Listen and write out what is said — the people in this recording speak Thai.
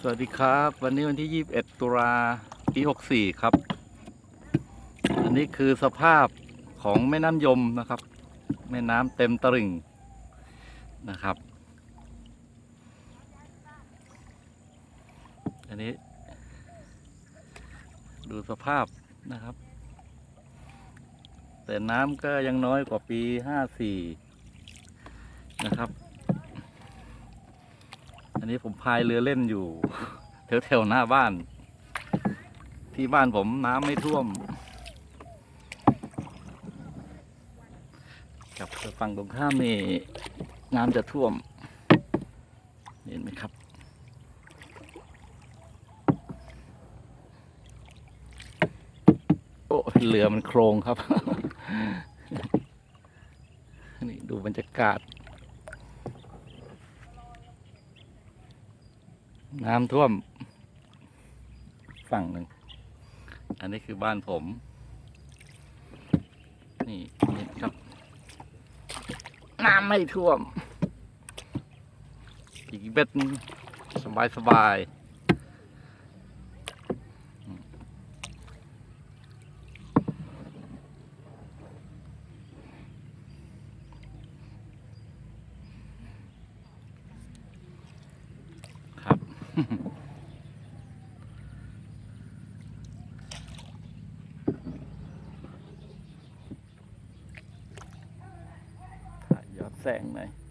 สวัสดีครับ วันนี้วันที่ 21 ตุลาปี 64 ครับ อันนี้คือสภาพของแม่น้ำยมนะครับ แม่น้ำเต็มตลิ่งนะครับ อันนี้ ดูสภาพนะครับ แต่น้ำก็ยังน้อยกว่าปี 54 นะครับ นนี้ผมพายเรือเล่นอยู่แถวแถวๆหน้าบ้าน ที่บ้านผมน้ำไม่ท่วม กับฝั่งตรงข้ามนี่น้ำจะท่วม เห็นไหมครับโอ้เรือมันโครงครับ นี่ดูบรรยากาศ น้ำท่วม ฝั่งหนึ่ง อันนี้คือบ้านผม นี่เห็นครับ น้ำไม่ท่วม อีกเบ็ดสบายสบาย ครับถ่